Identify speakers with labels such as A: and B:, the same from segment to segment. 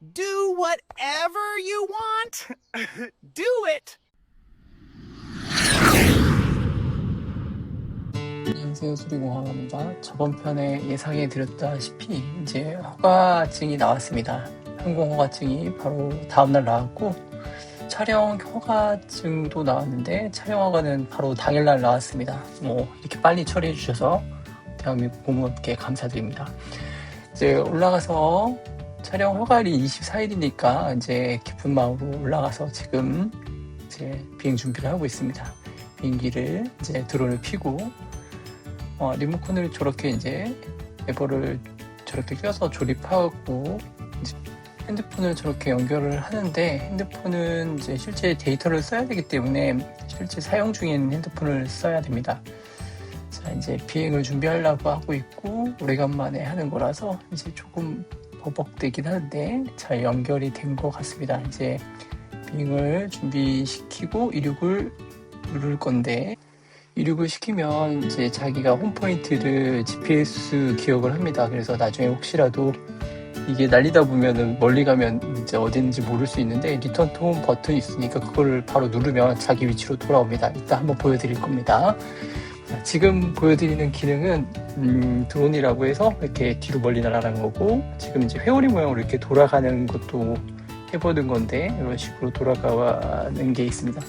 A: Do whatever you want. Do it.
B: 안녕하세요 수리공항입니다. 저번 편에 예상해 드렸다시피 이제 허가증이 나왔습니다. 항공 허가증이 바로 다음날 나왔고 촬영 허가증도 나왔는데 촬영 허가는 바로 당일날 나왔습니다. 뭐 이렇게 빨리 처리해 주셔서 대한민국 공무원께 감사드립니다. 이제 올라가서 촬영 허가일이 24일이니까 이제 기쁜 마음으로 올라가서 지금 이제 비행 준비를 하고 있습니다. 비행기를 이제 드론을 피고 어, 리모컨을 저렇게 이제 레버를 저렇게 껴서 조립하고 핸드폰을 저렇게 연결을 하는데 핸드폰은 이제 실제 데이터를 써야 되기 때문에 실제 사용 중인 핸드폰을 써야 됩니다. 자 이제 비행을 준비하려고 하고 있고 오래간만에 하는 거라서 이제 조금 버벅대긴 하는데 잘 연결이 된 것 같습니다. 이제 비행을 준비시키고 이륙을 누를 건데 이륙을 시키면 이제 자기가 홈포인트를 GPS 기억을 합니다. 그래서 나중에 혹시라도 이게 날리다 보면은 멀리 가면 이제 어딘지 모를 수 있는데 리턴 투홈 버튼이 있으니까 그걸 바로 누르면 자기 위치로 돌아옵니다. 이따 한번 보여드릴 겁니다. 자, 지금 보여드리는 기능은 음, 드론이라고 해서 이렇게 뒤로 멀리 날아가는 거고 지금 이제 회오리 모양으로 이렇게 돌아가는 것도 해보는 건데 이런 식으로 돌아가는 게 있습니다.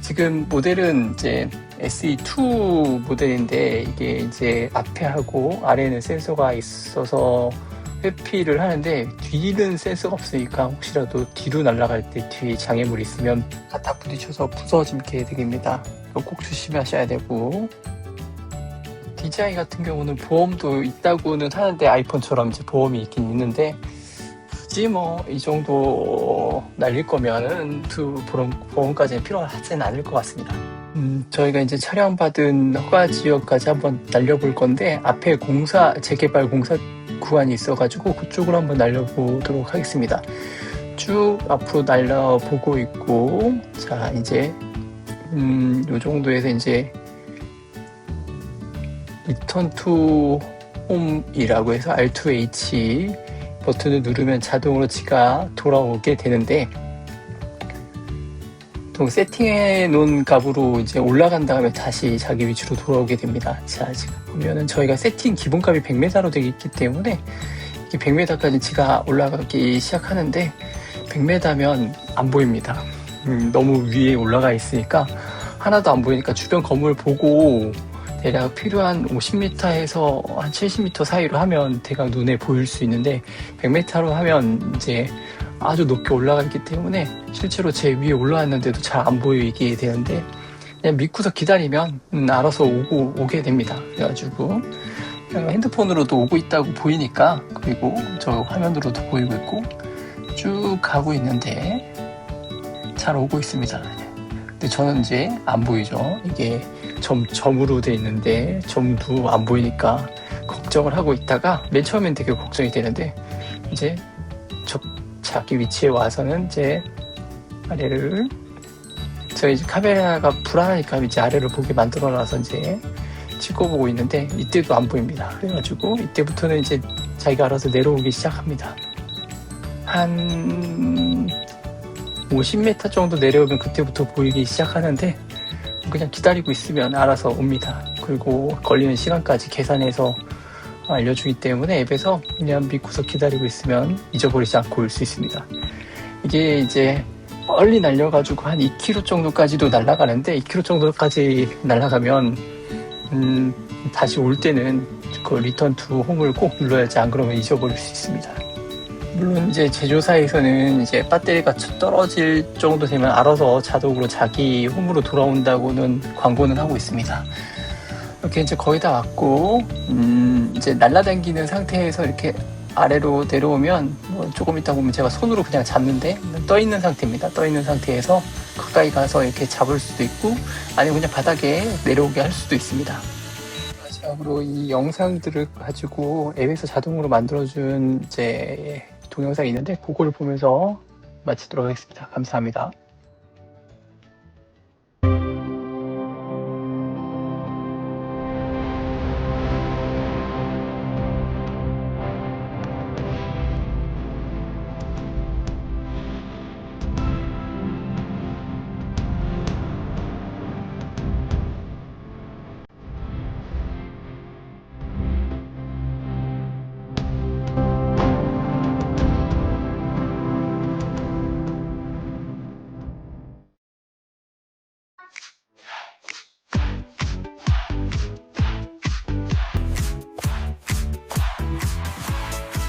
B: 지금 모델은 이제 SE2 모델인데 이게 이제 앞에 하고 아래는 센서가 있어서 회피를 하는데 뒤는 센서가 없으니까 혹시라도 뒤로 날아갈 때 뒤에 장애물이 있으면 갖다 부딪혀서 되겠습니다. 이거 꼭 조심하셔야 되고 DJI 같은 경우는 보험도 있다고는 하는데 아이폰처럼 이제 보험이 있긴 있는데 굳이 뭐 이 정도 날릴 거면은 두 보험, 보험까지는 필요하지는 않을 것 같습니다. 음, 저희가 이제 촬영 받은 허가 지역까지 한번 날려볼 건데 앞에 공사 재개발 공사 구간이 있어가지고 그쪽으로 한번 날려보도록 하겠습니다. 쭉 앞으로 날려보고 있고 자 이제 음, 요 정도에서 이제 리턴 투 홈이라고 해서 R2H 버튼을 누르면 자동으로 지가 돌아오게 되는데 보통 세팅해 놓은 값으로 이제 올라간 다음에 다시 자기 위치로 돌아오게 됩니다. 자, 지금 보면은 저희가 세팅 기본값이 100m로 되어 있기 때문에 이게 100m까지 지가 올라가기 시작하는데 100m면 안 보입니다. 음, 너무 위에 올라가 있으니까 하나도 안 보이니까 주변 건물 보고 대략 필요한 50m에서 한 70m 사이로 하면 대강 눈에 보일 수 있는데 100m로 하면 이제 아주 높게 올라가 있기 때문에 실제로 제 위에 올라왔는데도 잘 안 보이게 되는데 그냥 믿고서 기다리면 음, 알아서 오고 오게 됩니다. 그래가지고 핸드폰으로도 오고 있다고 보이니까 그리고 저 화면으로도 보이고 있고 쭉 가고 있는데 잘 오고 있습니다. 근데 저는 이제 안 보이죠. 이게 점, 점으로 돼 있는데 점도 안 보이니까 걱정을 하고 있다가 맨 처음엔 되게 걱정이 되는데 이제 저 자기 위치에 와서는 이제 아래를 저희 이제 카메라가 불안하니까 이제 아래를 보게 만들어 놔서 이제 찍어보고 있는데 이때도 안 보입니다. 그래가지고 이때부터는 이제 자기가 알아서 내려오기 시작합니다. 한 50m 정도 내려오면 그때부터 보이기 시작하는데 그냥 기다리고 있으면 알아서 옵니다. 그리고 걸리는 시간까지 계산해서 알려주기 때문에 앱에서 그냥 믿고서 기다리고 있으면 잊어버리지 않고 올 수 있습니다. 이게 이제 멀리 날려가지고 한 2km 정도까지도 날아가는데 2km 정도까지 날아가면 음, 다시 올 때는 그 리턴 투 홈을 꼭 눌러야지 안 그러면 잊어버릴 수 있습니다. 물론 이제 제조사에서는 이제 배터리가 떨어질 정도 되면 알아서 자동으로 자기 홈으로 돌아온다고는 광고는 하고 있습니다. 이렇게 이제 거의 다 왔고, 음, 이제 날라다니는 상태에서 이렇게 아래로 내려오면 뭐 조금 있다 보면 제가 손으로 그냥 잡는데 떠 있는 상태입니다. 떠 있는 상태에서 가까이 가서 이렇게 잡을 수도 있고, 아니면 그냥 바닥에 내려오게 할 수도 있습니다. 마지막으로 이 영상들을 가지고 앱에서 자동으로 만들어준 이제 동영상이 있는데 그걸 보면서 마치도록 하겠습니다. 감사합니다.